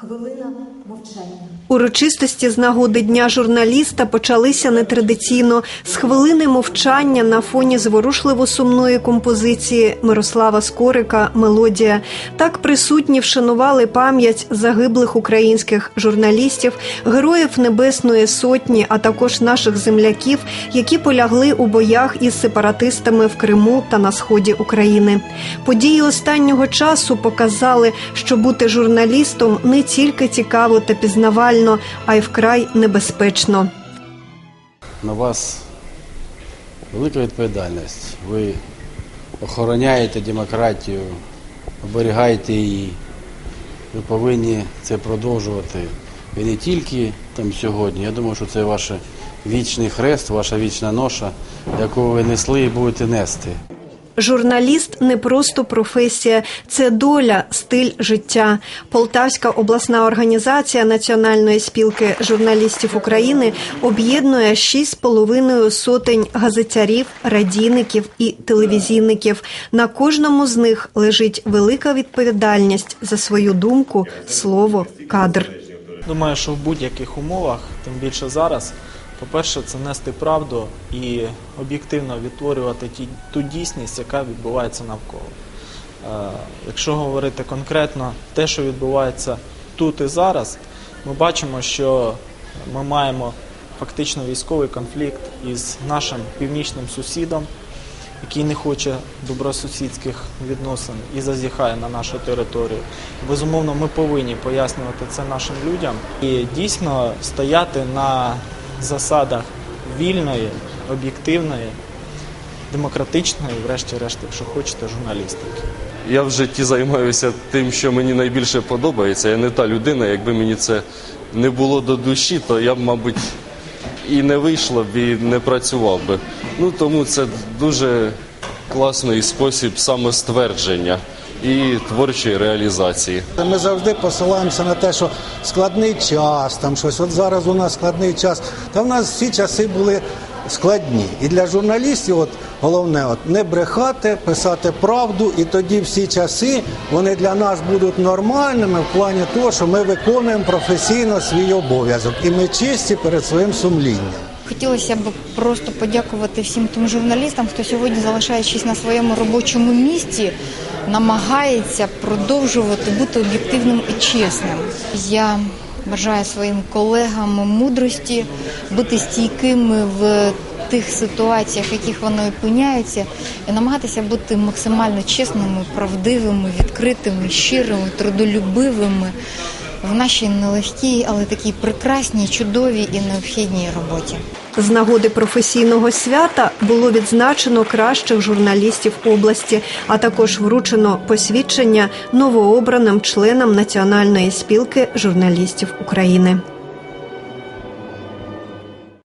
Хвилина мовчання. Урочистості з нагоди дня журналіста почалися нетрадиційно з хвилини мовчання на фоні зворушливо сумної композиції Мирослава Скорика Мелодія. Так присутні вшанували пам'ять загиблих українських журналістів, героїв Небесної Сотні, а також наших земляків, які полягли у боях із сепаратистами в Криму та на сході України. Події останнього часу показали, що бути журналістом не тільки цікаво та пізнавально, а й вкрай небезпечно. На вас велика відповідальність. Ви охороняєте демократію, оберігаєте її. Ви повинні це продовжувати. І не тільки там сьогодні. Я думаю, що це ваш вічний хрест, ваша вічна ноша, яку ви несли і будете нести. Журналіст не просто професія, це доля, стиль життя. Полтавська обласна організація Національної спілки журналістів України об'єднує 6,5 сотень газетярів, радійників і телевізійників. На кожному з них лежить велика відповідальність за свою думку, слово, кадр. Думаю, що в будь-яких умовах, тим більше зараз, по-перше, це нести правду і об'єктивно відтворювати ті, ту дійсність, яка відбувається навколо. Е, якщо говорити конкретно те, що відбувається тут і зараз, ми бачимо, що ми маємо фактично військовий конфлікт із нашим північним сусідом, який не хоче добросусідських відносин і зазіхає на нашу територію. Безумовно, ми повинні пояснювати це нашим людям і дійсно стояти на засадах вільної, об'єктивної, демократичної, врешті-решт, якщо хочете, журналістики. Я в житті займаюся тим, що мені найбільше подобається. Я не та людина, якби мені це не було до душі, то я б, мабуть, і не вийшло б, і не працював би. Ну тому це дуже класний спосіб самоствердження і творчої реалізації. Ми завжди посилаємося на те, що складний час, там щось. От зараз у нас складний час. Та в нас всі часи були складні. І для журналістів, от головне, от не брехати, писати правду, і тоді всі часи вони для нас будуть нормальними в плані того, що ми виконуємо професійно свій обов'язок, і ми чисті перед своїм сумлінням. Хотілося б просто подякувати всім тим журналістам, хто сьогодні, залишаючись на своєму робочому місці, намагається продовжувати бути об'єктивним і чесним. Я бажаю своїм колегам мудрості, бути стійкими в тих ситуаціях, в яких вони опиняються, і намагатися бути максимально чесними, правдивими, відкритими, щирими, трудолюбивими в нашій нелегкій, але такій прекрасній, чудовій і необхідній роботі. З нагоди професійного свята було відзначено кращих журналістів області, а також вручено посвідчення новообраним членам Національної спілки журналістів України.